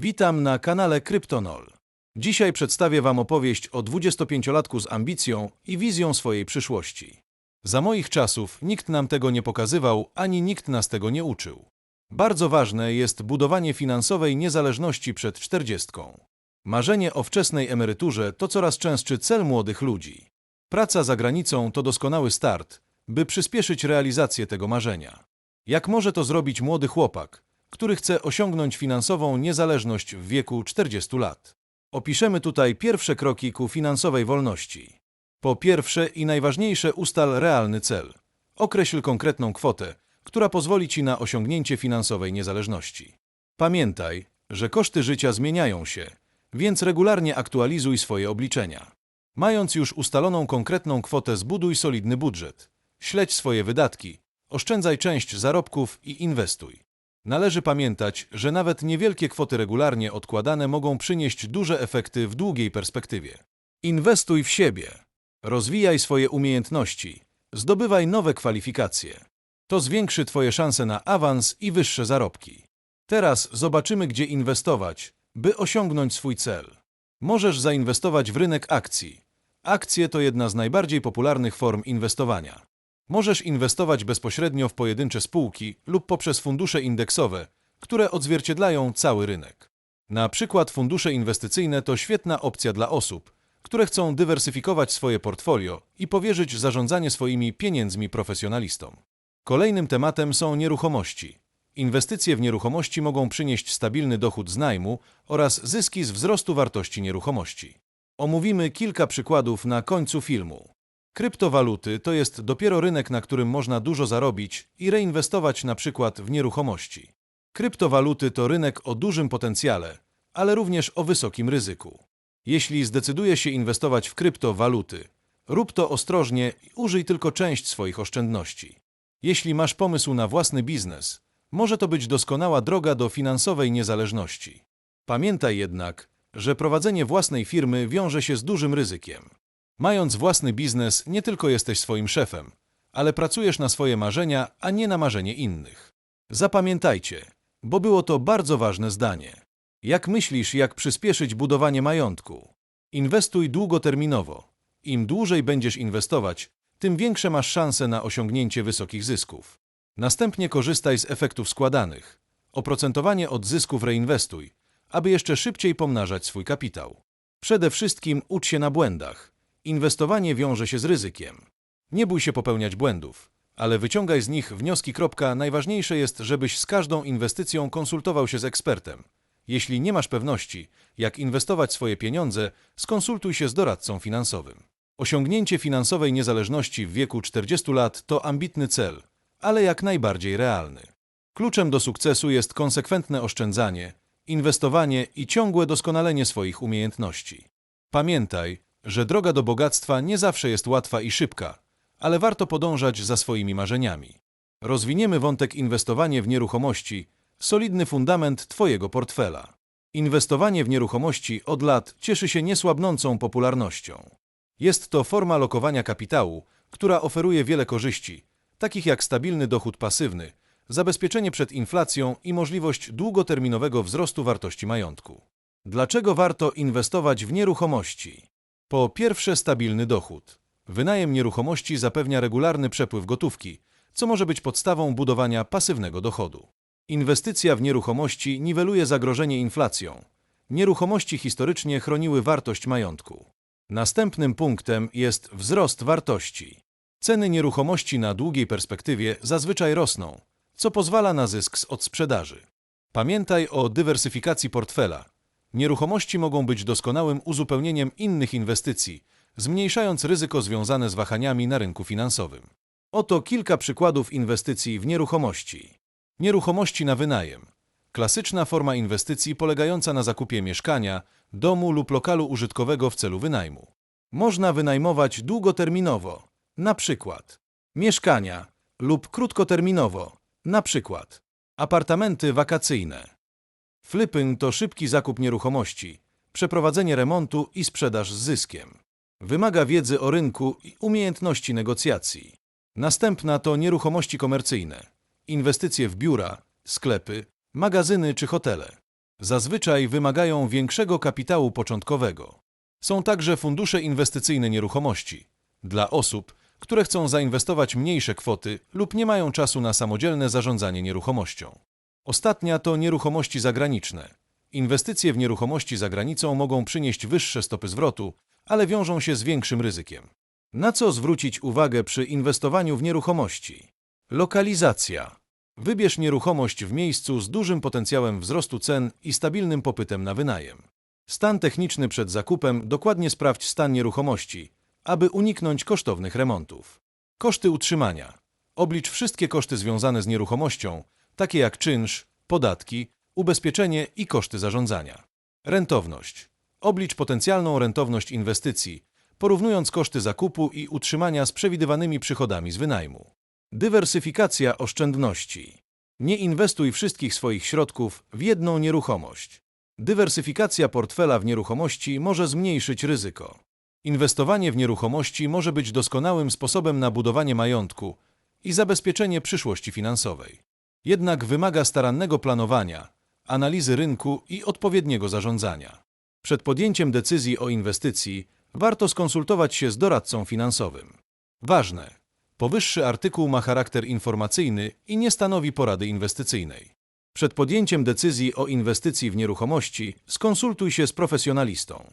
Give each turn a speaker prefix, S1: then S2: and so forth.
S1: Witam na kanale Kryptonol. Dzisiaj przedstawię Wam opowieść o 25-latku z ambicją i wizją swojej przyszłości. Za moich czasów nikt nam tego nie pokazywał, ani nikt nas tego nie uczył. Bardzo ważne jest budowanie finansowej niezależności przed czterdziestką. Marzenie o wczesnej emeryturze to coraz częstszy cel młodych ludzi. Praca za granicą to doskonały start, by przyspieszyć realizację tego marzenia. Jak może to zrobić młody chłopak, który chce osiągnąć finansową niezależność w wieku 40 lat? Opiszemy tutaj pierwsze kroki ku finansowej wolności. Po pierwsze i najważniejsze ustal realny cel. Określ konkretną kwotę, która pozwoli Ci na osiągnięcie finansowej niezależności. Pamiętaj, że koszty życia zmieniają się, więc regularnie aktualizuj swoje obliczenia. Mając już ustaloną konkretną kwotę, zbuduj solidny budżet. Śledź swoje wydatki, oszczędzaj część zarobków i inwestuj. Należy pamiętać, że nawet niewielkie kwoty regularnie odkładane mogą przynieść duże efekty w długiej perspektywie. Inwestuj w siebie. Rozwijaj swoje umiejętności. Zdobywaj nowe kwalifikacje. To zwiększy Twoje szanse na awans i wyższe zarobki. Teraz zobaczymy, gdzie inwestować, by osiągnąć swój cel. Możesz zainwestować w rynek akcji. Akcje to jedna z najbardziej popularnych form inwestowania. Możesz inwestować bezpośrednio w pojedyncze spółki lub poprzez fundusze indeksowe, które odzwierciedlają cały rynek. Na przykład fundusze inwestycyjne to świetna opcja dla osób, które chcą dywersyfikować swoje portfolio i powierzyć zarządzanie swoimi pieniędzmi profesjonalistom. Kolejnym tematem są nieruchomości. Inwestycje w nieruchomości mogą przynieść stabilny dochód z najmu oraz zyski z wzrostu wartości nieruchomości. Omówimy kilka przykładów na końcu filmu. Kryptowaluty to jest dopiero rynek, na którym można dużo zarobić i reinwestować na przykład w nieruchomości. Kryptowaluty to rynek o dużym potencjale, ale również o wysokim ryzyku. Jeśli zdecydujesz się inwestować w kryptowaluty, rób to ostrożnie i użyj tylko część swoich oszczędności. Jeśli masz pomysł na własny biznes, może to być doskonała droga do finansowej niezależności. Pamiętaj jednak, że prowadzenie własnej firmy wiąże się z dużym ryzykiem. Mając własny biznes, nie tylko jesteś swoim szefem, ale pracujesz na swoje marzenia, a nie na marzenie innych. Zapamiętajcie, bo było to bardzo ważne zdanie. Jak myślisz, jak przyspieszyć budowanie majątku? Inwestuj długoterminowo. Im dłużej będziesz inwestować, tym większe masz szanse na osiągnięcie wysokich zysków. Następnie korzystaj z efektów składanych. Oprocentowanie od zysków reinwestuj, aby jeszcze szybciej pomnażać swój kapitał. Przede wszystkim ucz się na błędach. Inwestowanie wiąże się z ryzykiem. Nie bój się popełniać błędów, ale wyciągaj z nich wnioski. Najważniejsze jest, żebyś z każdą inwestycją konsultował się z ekspertem. Jeśli nie masz pewności, jak inwestować swoje pieniądze, skonsultuj się z doradcą finansowym. Osiągnięcie finansowej niezależności w wieku 40 lat to ambitny cel, ale jak najbardziej realny. Kluczem do sukcesu jest konsekwentne oszczędzanie, inwestowanie i ciągłe doskonalenie swoich umiejętności. Pamiętaj, że droga do bogactwa nie zawsze jest łatwa i szybka, ale warto podążać za swoimi marzeniami. Rozwiniemy wątek inwestowanie w nieruchomości, solidny fundament Twojego portfela. Inwestowanie w nieruchomości od lat cieszy się niesłabnącą popularnością. Jest to forma lokowania kapitału, która oferuje wiele korzyści, takich jak stabilny dochód pasywny, zabezpieczenie przed inflacją i możliwość długoterminowego wzrostu wartości majątku. Dlaczego warto inwestować w nieruchomości? Po pierwsze, stabilny dochód. Wynajem nieruchomości zapewnia regularny przepływ gotówki, co może być podstawą budowania pasywnego dochodu. Inwestycja w nieruchomości niweluje zagrożenie inflacją. Nieruchomości historycznie chroniły wartość majątku. Następnym punktem jest wzrost wartości. Ceny nieruchomości na długiej perspektywie zazwyczaj rosną, co pozwala na zysk z odsprzedaży. Pamiętaj o dywersyfikacji portfela. Nieruchomości mogą być doskonałym uzupełnieniem innych inwestycji, zmniejszając ryzyko związane z wahaniami na rynku finansowym. Oto kilka przykładów inwestycji w nieruchomości. Nieruchomości na wynajem. Klasyczna forma inwestycji polegająca na zakupie mieszkania, domu lub lokalu użytkowego w celu wynajmu. Można wynajmować długoterminowo, na przykład mieszkania lub krótkoterminowo, na przykład apartamenty wakacyjne. Flipping to szybki zakup nieruchomości, przeprowadzenie remontu i sprzedaż z zyskiem. Wymaga wiedzy o rynku i umiejętności negocjacji. Następna to nieruchomości komercyjne, inwestycje w biura, sklepy, magazyny czy hotele. Zazwyczaj wymagają większego kapitału początkowego. Są także fundusze inwestycyjne nieruchomości dla osób, które chcą zainwestować mniejsze kwoty lub nie mają czasu na samodzielne zarządzanie nieruchomością. Ostatnia to nieruchomości zagraniczne. Inwestycje w nieruchomości za granicą mogą przynieść wyższe stopy zwrotu, ale wiążą się z większym ryzykiem. Na co zwrócić uwagę przy inwestowaniu w nieruchomości? Lokalizacja. Wybierz nieruchomość w miejscu z dużym potencjałem wzrostu cen i stabilnym popytem na wynajem. Stan techniczny przed zakupem dokładnie sprawdź stan nieruchomości, aby uniknąć kosztownych remontów. Koszty utrzymania. Oblicz wszystkie koszty związane z nieruchomością, takie jak czynsz, podatki, ubezpieczenie i koszty zarządzania. Rentowność. Oblicz potencjalną rentowność inwestycji, porównując koszty zakupu i utrzymania z przewidywanymi przychodami z wynajmu. Dywersyfikacja oszczędności. Nie inwestuj wszystkich swoich środków w jedną nieruchomość. Dywersyfikacja portfela w nieruchomości może zmniejszyć ryzyko. Inwestowanie w nieruchomości może być doskonałym sposobem na budowanie majątku i zabezpieczenie przyszłości finansowej. Jednak wymaga starannego planowania, analizy rynku i odpowiedniego zarządzania. Przed podjęciem decyzji o inwestycji warto skonsultować się z doradcą finansowym. Ważne! Powyższy artykuł ma charakter informacyjny i nie stanowi porady inwestycyjnej. Przed podjęciem decyzji o inwestycji w nieruchomości skonsultuj się z profesjonalistą.